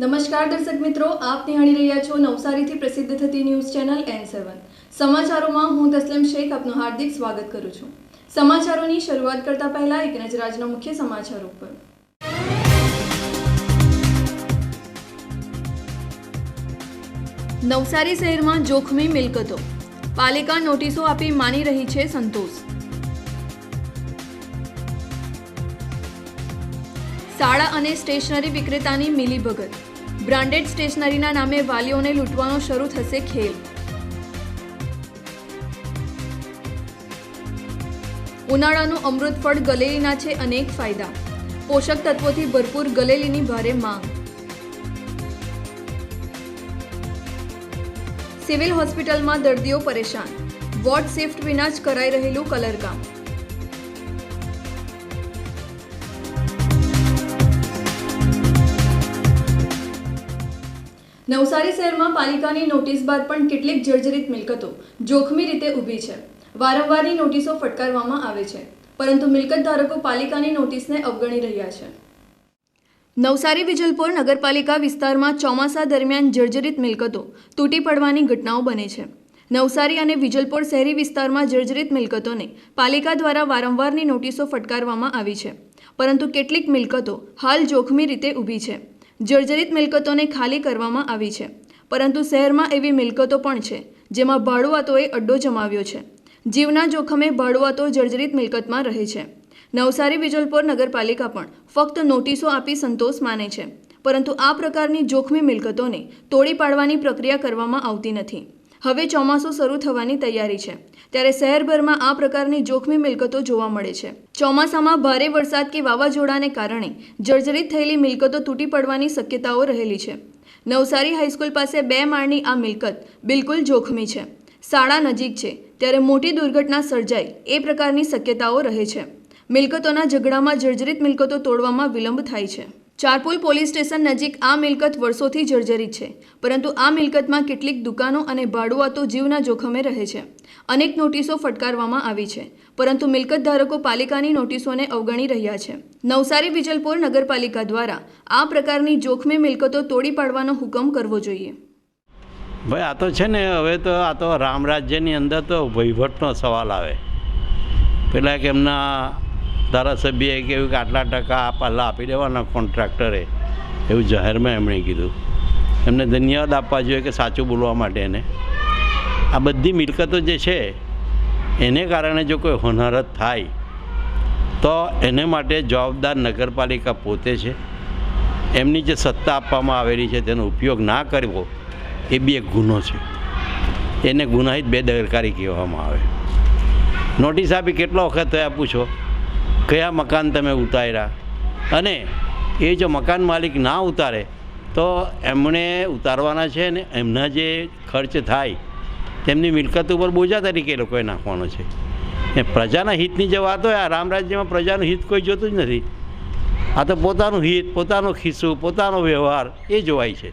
નમસ્કાર દર્શક મિત્રો, આપ નિહાળી રહ્યા છો નવસારીથી પ્રસિદ્ધ થતી ન્યૂઝ ચેનલ એન સેવન સમાચારોમાં હું તસ્લીમ શેખ આપનું હાર્દિક સ્વાગત કરું છું. સમાચારોની શરૂઆત કરતા પહેલા એક નજર આજના મુખ્ય સમાચારો પર નવસારી શહેરમાં જોખમી મિલકતો. પાલિકા નોટિસો આપી માની રહી છે સંતોષ. શાળા અને સ્ટેશનરી વિક્રેતાની મિલીભગત. બ્રાન્ડેડ સ્ટેશનરીના નામે વાલીઓને લૂંટવાનો શરૂ થશે ખેલ. ઉનાળાનું અમૃત ફળ ગલેલીના છે અનેક ફાયદા. પોષક તત્વોથી ભરપૂર ગલેલીની ભારે માંગ. સિવિલ હોસ્પિટલમાં દર્દીઓ પરેશાન. વોર્ડ શિફ્ટ વિના જ કરાઈ રહેલું કલરકામ નવસારી શહેરમાં પાલિકાની નોટિસ બાદ પણ કેટલીક જર્જરિત મિલકતો જોખમી રીતે ઊભી છે. વારંવારની નોટિસો ફટકારવામાં આવે છે, પરંતુ મિલકત ધારકો પાલિકાની નોટિસને અવગણી રહ્યા છે. નવસારી વિજલપોર નગરપાલિકા વિસ્તારમાં ચોમાસા દરમિયાન જર્જરિત મિલકતો તૂટી પડવાની ઘટનાઓ બને છે. નવસારી અને વિજલપોર શહેરી વિસ્તારમાં જર્જરિત મિલકતોને પાલિકા દ્વારા વારંવારની નોટિસો ફટકારવામાં આવી છે, પરંતુ કેટલીક મિલકતો હાલ જોખમી રીતે ઊભી છે. જર્જરિત મિલકતોને ખાલી કરવામાં આવી છે. પરંતુ શહેરમાં એવી મિલકતો પણ છે, જેમાં ભાડુઆતોએ અડ્ડો જમાવ્યો છે. જીવના જોખમે ભાડુઆતો જર્જરિત મિલકતમાં રહે છે. નવસારી વિજલપોર નગરપાલિકા પણ ફક્ત નોટિસો આપી સંતોષ માને છે. પરંતુ આ પ્રકારની જોખમી મિલકતોને તોડી પાડવાની પ્રક્રિયા કરવામાં આવતી નથી. હવે ચોમાસું શરૂ થવાની તૈયારી છે. ત્યારે શહેરભરમાં આ પ્રકારની જોખમી મિલકતો જોવા મળે છે. ચોમાસામાં ભારે વરસાદ કે વાવાઝોડાને કારણે જર્જરિત થયેલી મિલકતો તૂટી પડવાની શક્યતાઓ રહેલી છે. નવસારી હાઈસ્કૂલ પાસે બે માળની આ મિલકત બિલકુલ જોખમી છે. શાળા નજીક છે. ત્યારે મોટી દુર્ઘટના સર્જાય એ પ્રકારની શક્યતાઓ રહે છે. મિલકતોના ઝઘડામાં જર્જરિત મિલકતો તોડવામાં વિલંબ થાય છે. ચારપુલ પોલીસ સ્ટેશન નજીક આ મિલકત વર્ષોથી જર્જરિત છે. પરંતુ આ મિલકતમાં કેટલીક દુકાનો અને ભાડુઆતો જીવના જોખમે રહે છે. અનેક નોટિસો ફટકારવામાં આવી છે. પરંતુ મિલકત ધારકો પાલિકાની નોટિસોને અવગણી રહ્યા છે. નવસારી વિજલપોર નગરપાલિકા દ્વારા આ પ્રકારની જોખમી મિલકતો તોડી પાડવાનો હુકમ કરવો જોઈએ. ભાઈ, આ તો છે ને, હવે તો આ તો રામ રાજ્યની અંદર તો વહીવટનો સવાલ આવે. પેલા કે એમના ધારાસભ્યએ કહ્યું કે આટલા ટકા પહેલાં આપી દેવાના કોન્ટ્રાક્ટરે. એવું જાહેરમાં એમણે કીધું. એમને ધન્યવાદ આપવા જોઈએ કે સાચું બોલવા માટે એને. આ બધી મિલકતો જે છે, એને કારણે જો કોઈ હોનારત થાય, તો એને માટે જવાબદાર નગરપાલિકા પોતે છે. એમની જે સત્તા આપવામાં આવેલી છે, તેનો ઉપયોગ ના કરવો, એ બી એક ગુનો છે. એને ગુનાહિત બેદરકારી કહેવામાં આવે. નોટિસ આપી કેટલો વખત થયા, પૂછો? કયા મકાન તમે ઉતાર્યા? અને એ જો મકાન માલિક ના ઉતારે, તો એમણે ઉતારવાના છે ને એમના જે ખર્ચ થાય, તેમની મિલકત ઉપર બોજા તરીકે એ લોકોએ નાખવાનો છે. એ પ્રજાના હિતની જે વાત હોય, આ રામ રાજ્યમાં પ્રજાનું હિત કોઈ જોતું જ નથી. આ તો પોતાનું હિત, પોતાનો ખિસ્સો, પોતાનો વ્યવહાર, એ જોવાય છે.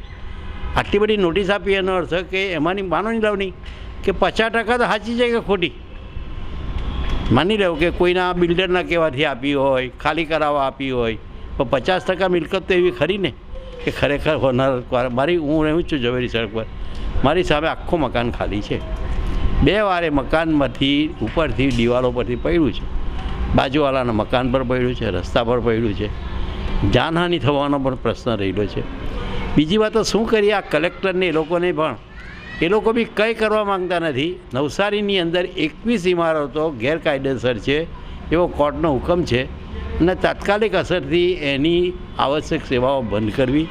આટલી બધી નોટિસ આપી એનો અર્થ કે એમાંની માનો નહીં લાવની કે પચાસ ટકા તો સાચી છે કે ખોટી? માની લેવું કે કોઈના બિલ્ડરના કહેવાથી આપી હોય, ખાલી કરાવવા આપી હોય પણ પચાસ ટકા મિલકત તો એવી ખરી ને કે ખરેખર હોનાર મારી, હું રહું છું ઝવેરી સડક પર. મારી સામે આખું મકાન ખાલી છે. બે વારે મકાનમાંથી ઉપરથી, દિવાલો પરથી પડ્યું છે. બાજુવાળાના મકાન પર પડ્યું છે, રસ્તા પર પડ્યું છે. જાનહાનિ થવાનો પણ પ્રશ્ન રહેલો છે. બીજી વાત તો શું કરીએ? આ કલેક્ટરને, એ લોકોને પણ એ લોકો બી કંઈ કરવા માંગતા નથી. નવસારીની અંદર એકવીસ ઇમારતો ગેરકાયદેસર છે, એવો કોર્ટનો હુકમ છે અને તાત્કાલિક અસરથી એની આવશ્યક સેવાઓ બંધ કરવી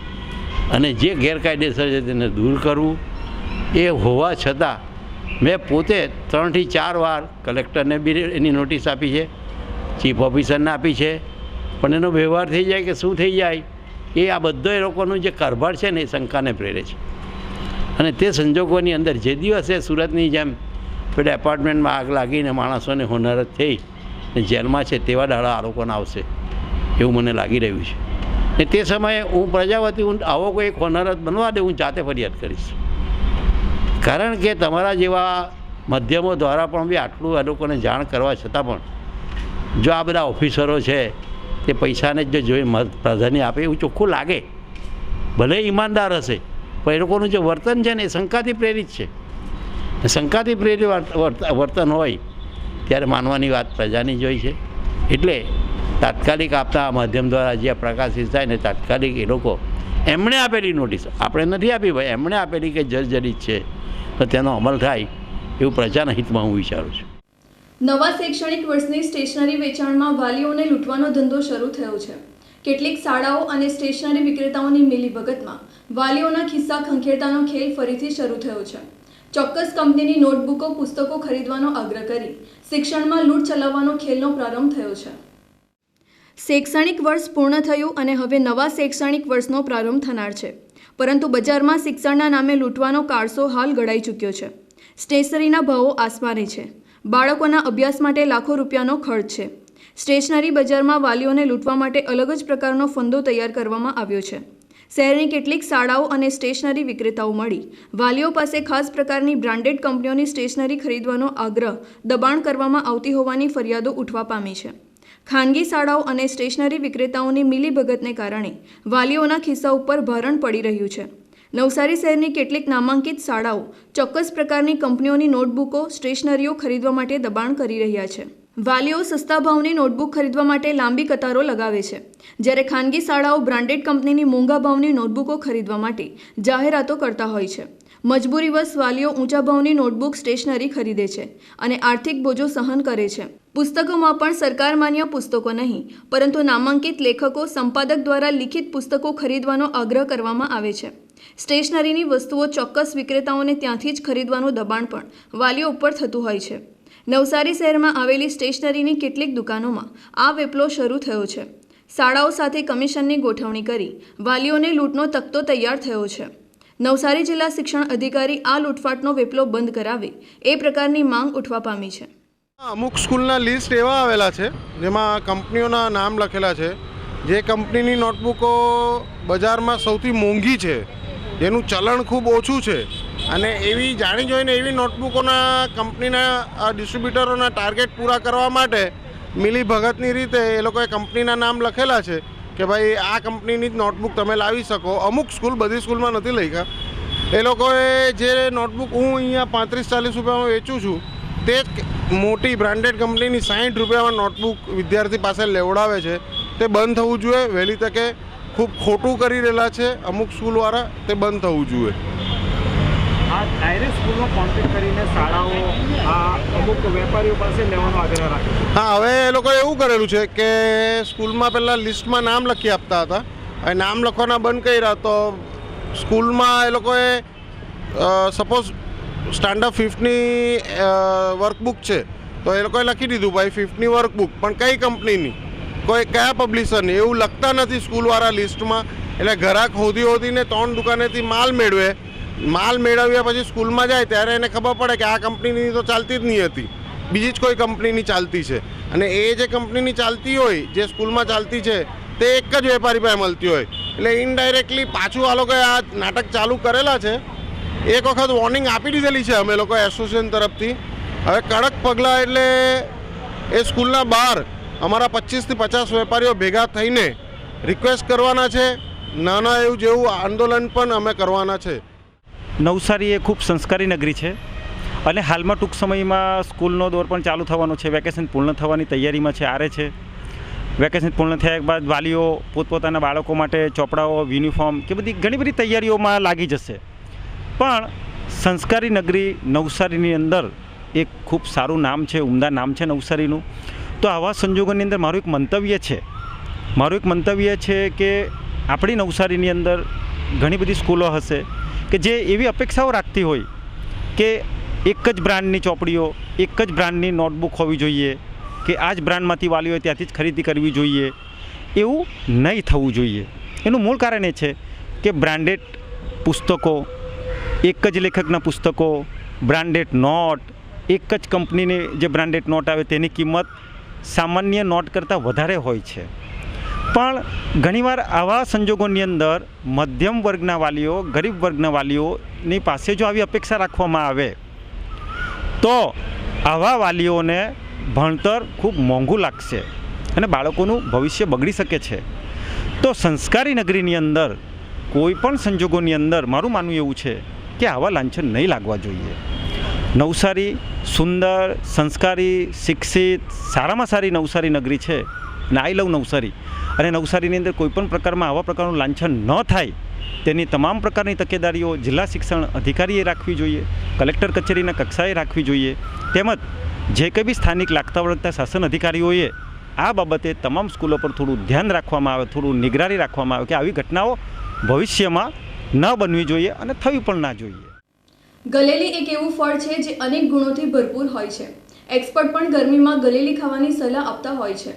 અને જે ગેરકાયદેસર છે તેને દૂર કરવું, એ હોવા છતાં મેં પોતે ત્રણથી ચાર વાર કલેક્ટરને બી એની નોટિસ આપી છે, ચીફ ઓફિસરને આપી છે, પણ એનો વ્યવહાર થઈ જાય કે શું થઈ જાય, એ આ બધો એ લોકોનું જે કારભાર છે ને એ શંકાને પ્રેરે છે. અને તે સંજોગોની અંદર જે દિવસે સુરતની જેમ પેલા એપાર્ટમેન્ટમાં આગ લાગીને માણસોને હોનારત થઈ ને જેલમાં છે તેવા દાડા આ લોકોને આવશે, એવું મને લાગી રહ્યું છે. ને તે સમયે હું પ્રજાવતી હું આવો કોઈ હોનારત બનવા દે હું જાતે ફરિયાદ કરીશ. કારણ કે તમારા જેવા માધ્યમો દ્વારા પણ બી આટલું એ લોકોને જાણ કરવા છતાં પણ જો આ બધા ઓફિસરો છે, તે પૈસાને જ જો જોઈ પ્રાધાન્ય આપે એવું ચોખ્ખું લાગે. ભલે ઈમાનદાર હશે પણ એ લોકોનું જે વર્તન છે ને એ શંકાથી પ્રેરિત છે. શંકાથી પ્રેરિત વર્ત- વર્ત- વર્તન હોય, ત્યારે માનવાની વાત પ્રજાની જ હોય છે. એટલે તાત્કાલિક આપતા માધ્યમ દ્વારા જે પ્રકાશિત થાય ને તાત્કાલિક એ લોકો એમણે આપેલી નોટિસ, આપણે નથી આપી ભાઈ, એમણે આપેલી કે જર્જરિત છે, તો તેનો અમલ થાય એવું પ્રજાના હિતમાં હું વિચારું છું. નવા શૈક્ષણિક વર્ષની સ્ટેશનરી વેચાણમાં વાલીઓને લૂંટવાનો ધંધો શરૂ થયો છે. કેટલીક શાળાઓ અને સ્ટેશનરી વિક્રેતાઓની મિલીભગતમાં વાલીઓના ખિસ્સા ખંખેરતાનો ખેલ ફરીથી શરૂ થયો છે. ચોક્કસ કંપનીની નોટબુકો, પુસ્તકો ખરીદવાનો આગ્રહ કરી શિક્ષણમાં લૂંટ ચલાવવાનો ખેલનો પ્રારંભ થયો છે. શૈક્ષણિક વર્ષ પૂર્ણ થયું અને હવે નવા શૈક્ષણિક વર્ષનો પ્રારંભ થનાર છે. પરંતુ બજારમાં શિક્ષણના નામે લૂંટવાનો કારસો હાલ ગળાઈ ચૂક્યો છે. સ્ટેશનરીના ભાવો આસમાને છે. બાળકોના અભ્યાસ માટે લાખો રૂપિયાનો ખર્ચ છે. સ્ટેશનરી બજારમાં વાલીઓને લૂંટવા માટે અલગ જ પ્રકારનો ફંદો તૈયાર કરવામાં આવ્યો છે. શહેરની કેટલીક શાળાઓ અને સ્ટેશનરી વિક્રેતાઓ મળી. વાલીઓ પાસે ખાસ પ્રકારની બ્રાન્ડેડ કંપનીઓની સ્ટેશનરી ખરીદવાનો આગ્રહ દબાણ કરવામાં આવતી હોવાની ફરિયાદો ઉઠવા પામી છે. ખાનગી શાળાઓ અને સ્ટેશનરી વિક્રેતાઓની મિલીભગતને કારણે વાલીઓના ખિસ્સા ઉપર ભારણ પડી રહ્યું છે. નવસારી શહેરની કેટલીક નામાંકિત શાળાઓ ચોક્કસ પ્રકારની કંપનીઓની નોટબુકો, સ્ટેશનરીઓ ખરીદવા માટે દબાણ કરી રહ્યા છે. વાલીઓ સસ્તા ભાવની નોટબુક ખરીદવા માટે લાંબી કતારો લગાવે છે. જ્યારે ખાનગી શાળાઓ બ્રાન્ડેડ કંપનીની મોંઘા ભાવની નોટબુકો ખરીદવા માટે જાહેરાતો કરતા હોય છે. મજબૂરીવશ વાલીઓ ઊંચા ભાવની નોટબુક સ્ટેશનરી ખરીદે છે અને આર્થિક બોજો સહન કરે છે. પુસ્તકોમાં પણ સરકાર માન્ય પુસ્તકો નહીં, પરંતુ નામાંકિત લેખકો સંપાદક દ્વારા લિખિત પુસ્તકો ખરીદવાનો આગ્રહ કરવામાં આવે છે. સ્ટેશનરીની વસ્તુઓ ચોક્કસ વિક્રેતાઓને ત્યાંથી જ ખરીદવાનું દબાણ પણ વાલીઓ ઉપર થતું હોય છે. નવસારી શહેરમાં આવેલી સ્ટેશનરીની કેટલીક દુકાનોમાં આ વેપલો શરૂ થયો છે. શાળાઓ સાથે કમિશનની ગોઠવણી કરી વાલીઓને લૂંટનો તકતો તૈયાર થયો છે. નવસારી જિલ્લા શિક્ષણ અધિકારી આ લૂંટફાટનો વેપલો બંધ કરાવે એ પ્રકારની માંગ ઉઠવા પામી છે. અમુક સ્કૂલના લિસ્ટ એવા આવેલા છે, જેમાં કંપનીઓના નામ લખેલા છે. જે કંપનીની નોટબુકો બજારમાં સૌથી મોંઘી છે. જેનું ચલણ ખૂબ ઓછું છે. અને એવી જાણી જોઈને એવી નોટબુકોના કંપનીના ડિસ્ટ્રીબ્યુટરોના ટાર્ગેટ પૂરા કરવા માટે મિલી ભગતની રીતે એ લોકોએ કંપનીના નામ લખેલા છે કે ભાઈ આ કંપનીની જ નોટબુક તમે લાવી શકો. અમુક સ્કૂલ બધી સ્કૂલમાં નથી લખ્યા એ લોકોએ જે નોટબુક હું અહીંયા પાંત્રીસ ચાલીસ રૂપિયામાં વેચું છું, તે મોટી બ્રાન્ડેડ કંપનીની સાઠ રૂપિયામાં નોટબુક વિદ્યાર્થી પાસે લેવડાવે છે. તે બંધ થવું જોઈએ. વહેલી તકે ખૂબ ખોટું કરી રહેલા છે. અમુક સ્કૂલવાળા તે બંધ થવું જોઈએ. આ ડાયરેક્ટ સ્કૂલમાં કોન્ટેક્ટ કરીને શાળાઓ, આ અમુક વેપારીઓ પાસે લેવાનો આગ્રહ રાખે હા, હવે એ લોકોએ એવું કરેલું છે કે સ્કૂલમાં પહેલાં લિસ્ટમાં નામ લખી આપતા હતા. અને નામ લખવાના બંધ કર્યા તો સ્કૂલમાં એ લોકોએ સપોઝ સ્ટાન્ડર્ડ ફિફ્થની વર્કબુક છે, તો એ લોકોએ લખી દીધું, ભાઈ ફિફ્થની વર્કબુક પણ કઈ કંપનીની? કોઈ, કયા પબ્લિશરની એવું લખતા નથી સ્કૂલવાળા લિસ્ટમાં. એટલે ઘરાક હોધી હોધીને ત્રણ દુકાનેથી માલ મેળવે. માલ મેળવ્યા પછી સ્કૂલમાં જાય ત્યારે એને ખબર પડે કે આ કંપનીની તો ચાલતી જ નહીં હતી. બીજી જ કોઈ કંપનીની ચાલતી છે. અને એ જે કંપનીની ચાલતી હોય, જે સ્કૂલમાં ચાલતી છે, તે એક જ વેપારી પાસે મળતી હોય. એટલે ઇનડાયરેક્ટલી પાછું આ લોકોએ આ નાટક ચાલુ કરેલા છે. એક વખત વોર્નિંગ આપી દીધેલી છે અમે લોકો એસોસિએશન તરફથી. હવે કડક પગલાં એટલે એ સ્કૂલના બહાર અમારા પચીસથી પચાસ વેપારીઓ ભેગા થઈને રિક્વેસ્ટ કરવાના છે. નાના એવું જેવું આંદોલન પણ અમે કરવાના છે. નવસારી એ ખૂબ સંસ્કારી નગરી છે અને હાલમાં ટૂંક સમયમાં સ્કૂલનો દોર પણ ચાલુ થવાનો છે. વેકેશન પૂર્ણ થવાની તૈયારીમાં છે, આરે છે. વેકેશન પૂર્ણ થયા બાદ વાલીઓ પોતપોતાના બાળકો માટે ચોપડાઓ, યુનિફોર્મ કે બધી ઘણી બધી તૈયારીઓમાં લાગી જશે. પણ સંસ્કારી નગરી નવસારીની અંદર એક ખૂબ સારું નામ છે, ઉમદા નામ છે નવસારીનું. તો આવા સંજોગોની અંદર મારું એક મંતવ્ય છે. મારું એક મંતવ્ય છે કે આપણી નવસારીની અંદર ઘણી બધી સ્કૂલો હશે. કે જે એવી અપેક્ષાઓ રાખતી હોય કે એક જ બ્રાન્ડની ચોપડીઓ, એક જ બ્રાન્ડની નોટબુક હોવી જોઈએ, કે આ જ બ્રાન્ડમાંથી વાલીઓએ ત્યાંથી જ ખરીદી કરવી જોઈએ, એવું નહીં થવું જોઈએ. એનું મૂળ કારણ એ છે કે બ્રાન્ડેડ પુસ્તકો, એક જ લેખકના પુસ્તકો, બ્રાન્ડેડ નોટ, એક જ કંપનીની જે બ્રાન્ડેડ નોટ આવે તેની કિંમત સામાન્ય નોટ કરતાં વધારે હોય છે. પણ ઘણીવાર આવા સંજોગોની અંદર મધ્યમ વર્ગના વાલીઓ, ગરીબ વર્ગના વાલીઓની પાસે જો આવી અપેક્ષા રાખવામાં આવે, તો આવા વાલીઓને ભણતર ખૂબ મોંઘું લાગશે અને બાળકોનું ભવિષ્ય બગડી શકે છે. તો સંસ્કારી નગરીની અંદર કોઈ પણ સંજોગોની અંદર મારું માનવું એવું છે કે આવા લાંછન નહીં લાગવા જોઈએ. નવસારી સુંદર, સંસ્કારી, શિક્ષિત, સારામાં સારી નવસારી નગરી છે, અને આઈ લવ નવસારી. અને નવસારીની અંદર કોઈપણ પ્રકારમાં આવા પ્રકારનું લાંછન ન થાય, તેની તમામ પ્રકારની તકેદારીઓ જિલ્લા શિક્ષણ અધિકારીએ રાખવી જોઈએ, કલેક્ટર કચેરીના કક્ષાએ રાખવી જોઈએ, તેમજ જે કંઈ બી સ્થાનિક લાગતા વળગતા શાસન અધિકારીઓએ આ બાબતે તમામ સ્કૂલો પર થોડું ધ્યાન રાખવામાં આવે, થોડું નિગરાની રાખવામાં આવે કે આવી ઘટનાઓ ભવિષ્યમાં ન બનવી જોઈએ અને થવી પણ ના જોઈએ. ગલેલી એક એવું ફળ છે જે અનેક ગુણોથી ભરપૂર હોય છે. એક્સપર્ટ પણ ગરમીમાં ગલેલી ખાવાની સલાહ આપતા હોય છે.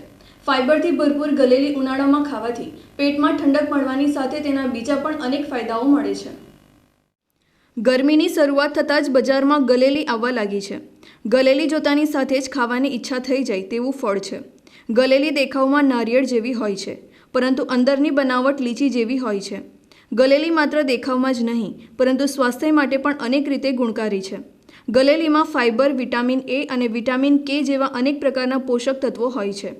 ફાઇબરથી ભરપૂર ગલેલી ઉનાળામાં ખાવાથી પેટમાં ઠંડક મળવાની સાથે તેના બીજા પણ અનેક ફાયદાઓ મળે છે. ગરમીની શરૂઆત થતાં જ બજારમાં ગલેલી આવવા લાગી છે. ગલેલી જોતાની સાથે જ ખાવાની ઈચ્છા થઈ જાય તેવું ફળ છે. ગલેલી દેખાવમાં નારિયેળ જેવી હોય છે, પરંતુ અંદરની બનાવટ લીચી જેવી હોય છે. ગલેલી માત્ર દેખાવમાં જ નહીં, પરંતુ સ્વાસ્થ્ય માટે પણ અનેક રીતે ગુણકારી છે. ગલેલીમાં ફાઇબર વિટામિન એ અને વિટામિન કે જેવા અનેક પ્રકારના પોષક તત્વો હોય છે.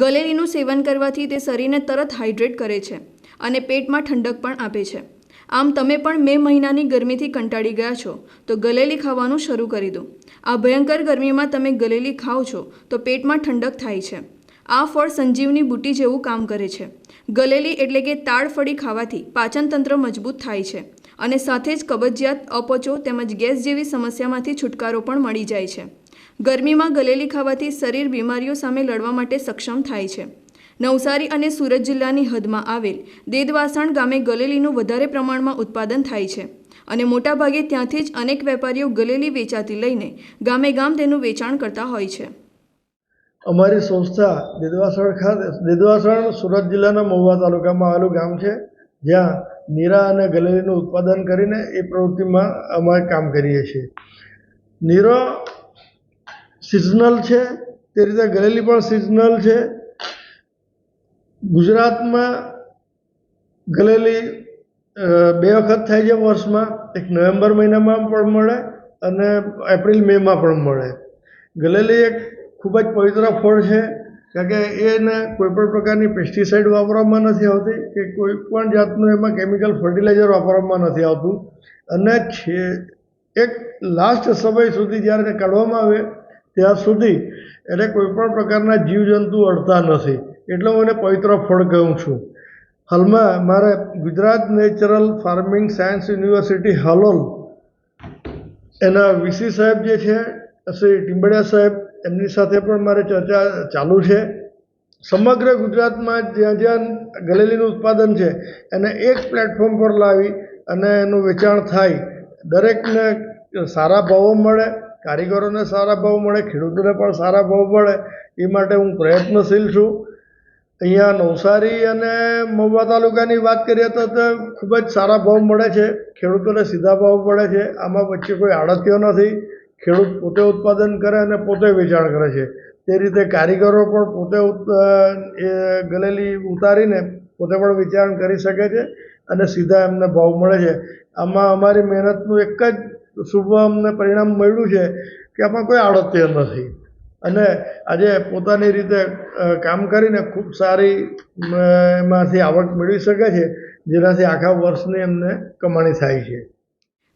ગલેલીનું સેવન કરવાથી તે શરીરને તરત હાઇડ્રેટ કરે છે અને પેટમાં ઠંડક પણ આપે છે. આમ તમે પણ મે મહિનાની ગરમીથી કંટાળી ગયા છો, તો ગલેલી ખાવાનું શરૂ કરી દો. આ ભયંકર ગરમીમાં તમે ગલેલી ખાઓ છો, તો પેટમાં ઠંડક થાય છે. આ ફળ સંજીવની બુટી જેવું કામ કરે છે. ગલેલી એટલે કે તાડફળી ખાવાથી પાચનતંત્ર મજબૂત થાય છે અને સાથે જ કબજિયાત, અપચો તેમજ ગેસ જેવી સમસ્યામાંથી છુટકારો પણ મળી જાય છે. ગરમીમાં ગલેલી ખાવાથી શરીર બીમારીઓ સામે લડવા માટે સક્ષમ થાય છે. નવસારી અને સુરત જિલ્લાની હદમાં આવેલ દેદવાસણ ગામે ગલેલીનું વધારે પ્રમાણમાં ઉત્પાદન થાય છે અને મોટાભાગે ત્યાંથી જ અનેક વેપારીઓ ગલેલી વેચાતી લઈને ગામે ગામ તેનું વેચાણ કરતા હોય છે. અમારી સંસ્થા દેદવાસણ ખાતે, દેદવાસણ સુરત જિલ્લાના મહુવા તાલુકામાં આવેલું ગામ છે, જ્યાં નીરા અને ગલેરીનું ઉત્પાદન કરીને એ પ્રવૃત્તિમાં અમે કામ કરીએ છીએ. નીરો સિઝનલ છે, તે રીતે ગરેલી પણ સિઝનલ છે. ગુજરાતમાં ગલેલી બે વખત થાય છે વર્ષમાં, એક નવેમ્બર મહિનામાં પણ મળે અને એપ્રિલ મેમાં પણ મળે. ગલેલી એક ખૂબ જ પવિત્ર ફળ છે, કારણ કે એને કોઈપણ પ્રકારની પેસ્ટિસાઇડ વાપરવામાં નથી આવતી કે કોઈ પણ જાતનું એમાં કેમિકલ ફર્ટિલાઇઝર વાપરવામાં નથી આવતું. અને છે, એક લાસ્ટ સમય સુધી જ્યારે એને કાઢવામાં આવે ત્યાં સુધી એને કોઈપણ પ્રકારના જીવજંતુ અડતા નથી. એટલે હું એને પવિત્ર ફળ કહું છું. હાલમાં મારે Gujarat natural farming science university Halol, એના વીસી સાહેબ જે છે, શ્રી ટીમ્બડિયા સાહેબ, એમની સાથે પણ મારે ચર્ચા ચાલુ છે. સમગ્ર ગુજરાતમાં જ્યાં જ્યાં ગલેલીનું ઉત્પાદન છે, એને એક પ્લેટફોર્મ પર લાવી અને એનું વેચાણ થાય. દરેકને સારા ભાવો મળે કારીગરોને સારા ભાવ મળે, ખેડૂતોને પણ સારા ભાવ મળે, એ માટે હું પ્રયત્નશીલ છું. અહીંયા નવસારી અને મહુવા તાલુકાની વાત કરીએ તો ખૂબ જ સારા ભાવ મળે છે, ખેડૂતોને સીધા ભાવ મળે છે, આમાં વચ્ચે કોઈ આડતીઓ નથી, ખેડૂત પોતે ઉત્પાદન કરે અને પોતે વેચાણ કરે છે. તે રીતે કારીગરો પણ પોતે એ ગલેલી ઉતારીને પોતે પણ વેચાણ કરી શકે છે અને સીધા એમને ભાવ મળે છે. આમાં અમારી મહેનતનું એક જ શુભ અમને પરિણામ મળ્યું છે કે આમાં કોઈ આડત્ય નથી. અને આજે પોતાની રીતે કામ કરીને ખૂબ સારી એમાંથી આવક મેળવી શકે છે, જેનાથી આખા વર્ષની એમને કમાણી થાય છે.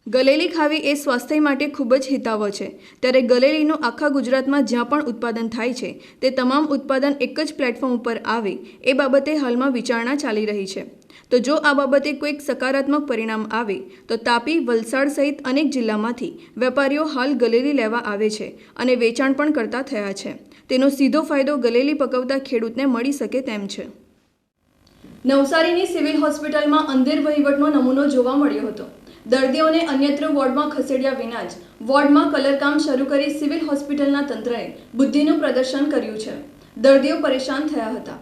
ગલેલી ખાવી એ સ્વાસ્થ્ય માટે ખૂબ જ હિતાવહ છે. ત્યારે ગલેલીનું આખા ગુજરાતમાં જ્યાં પણ ઉત્પાદન થાય છે, તે તમામ ઉત્પાદન એક જ પ્લેટફોર્મ ઉપર આવે, એ બાબતે હાલમાં વિચારણા ચાલી રહી છે. તો જો આ બાબતે કોઈક સકારાત્મક પરિણામ આવે, તો તાપી, વલસાડ સહિત અનેક જિલ્લામાંથી વેપારીઓ હાલ ગલેલી લેવા આવે છે અને વેચાણ પણ કરતા થયા છે. તેનો સીધો ફાયદો ગલેલી પકવતા ખેડૂતને મળી શકે તેમ છે. નવસારીની સિવિલ હોસ્પિટલમાં અંધેર વહીવટનો નમૂનો જોવા મળ્યો હતો. દર્દીઓને અન્યત્ર વોર્ડમાં ખસેડ્યા વિના જ વોર્ડમાં કલરકામ શરૂ કરી સિવિલ હોસ્પિટલના તંત્રએ બુદ્ધિનું પ્રદર્શન કર્યું છે. દર્દીઓ પરેશાન થયા હતા.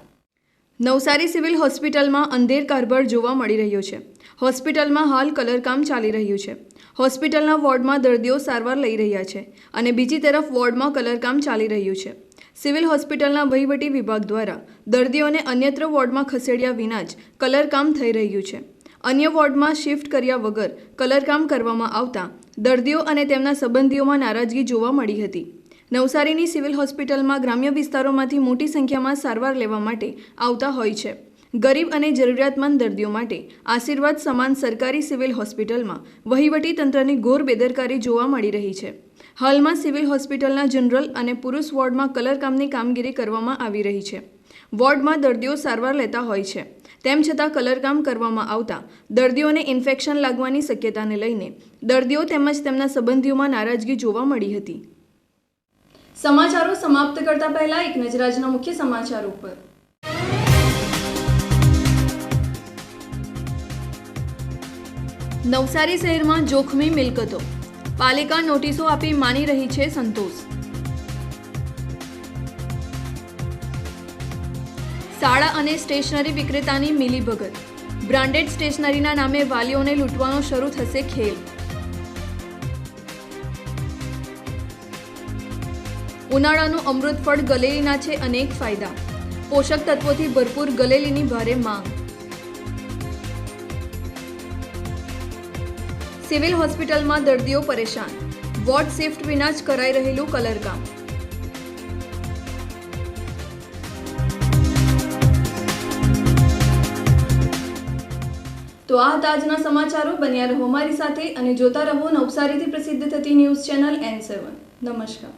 નવસારી સિવિલ હોસ્પિટલમાં અંધેર કારભાર જોવા મળી રહ્યો છે. હોસ્પિટલમાં હાલ કલરકામ ચાલી રહ્યું છે. હોસ્પિટલના વોર્ડમાં દર્દીઓ સારવાર લઈ રહ્યા છે અને બીજી તરફ વોર્ડમાં કલરકામ ચાલી રહ્યું છે. સિવિલ હોસ્પિટલના વહીવટી વિભાગ દ્વારા દર્દીઓને અન્યત્ર વોર્ડમાં ખસેડ્યા વિના જ કલરકામ થઈ રહ્યું છે. અન્ય વોર્ડમાં શિફ્ટ કર્યા વગર કલરકામ કરવામાં આવતા દર્દીઓ અને તેમના સંબંધીઓમાં નારાજગી જોવા મળી હતી. નવસારીની સિવિલ હોસ્પિટલમાં ગ્રામ્ય વિસ્તારોમાંથી મોટી સંખ્યામાં સારવાર લેવા માટે આવતા હોય છે. ગરીબ અને જરૂરિયાતમંદ દર્દીઓ માટે આશીર્વાદ સમાન સરકારી સિવિલ હોસ્પિટલમાં વહીવટી તંત્રની ઘોર બેદરકારી જોવા મળી રહી છે. હાલમાં સિવિલ હોસ્પિટલના જનરલ અને પુરુષ વોર્ડમાં કલરકામની કામગીરી કરવામાં આવી રહી છે. વોર્ડમાં દર્દીઓ સારવાર લેતા હોય છે. તેમ છતાં કલરકામ કરવામાં આવતા દર્દીઓને ઇન્ફેક્શન લાગવાની શક્યતાને લઈને દર્દીઓ તેમજ તેમના સંબંધીઓમાં નારાજગી જોવા મળી હતી. સમાચારો સમાપ્ત કરતા પહેલા એક નજર આજના મુખ્ય સમાચાર ઉપર. નવસારી શહેરમાં જોખમી મિલકતો. પાલિકા નોટિસો આપી માની રહી છે સંતોષ. શાળા અને સ્ટેશનરી વિક્રેતાની મિલીભગત. બ્રાન્ડેડ સ્ટેશનરીના નામે વાલીઓને લૂંટવાનો શરૂ થશે ખેલ. ઉનાળાનું અમૃત ફળ ગલેલીના છે અનેક ફાયદા. પોષક તત્વોથી ભરપૂર ગલેલીની ભારે માંગ. સિવિલ હોસ્પિટલમાં દર્દીઓ પરેશાન. વોર્ડ શિફ્ટ વિના જ કરાઈ રહેલું કલરકામ તો આ હતા સમાચારો. બન્યા રહો મારી સાથે અને જોતા રહો નવસારીથી પ્રસિદ્ધ થતી ન્યૂઝ ચેનલ એન સેવન નમસ્કાર.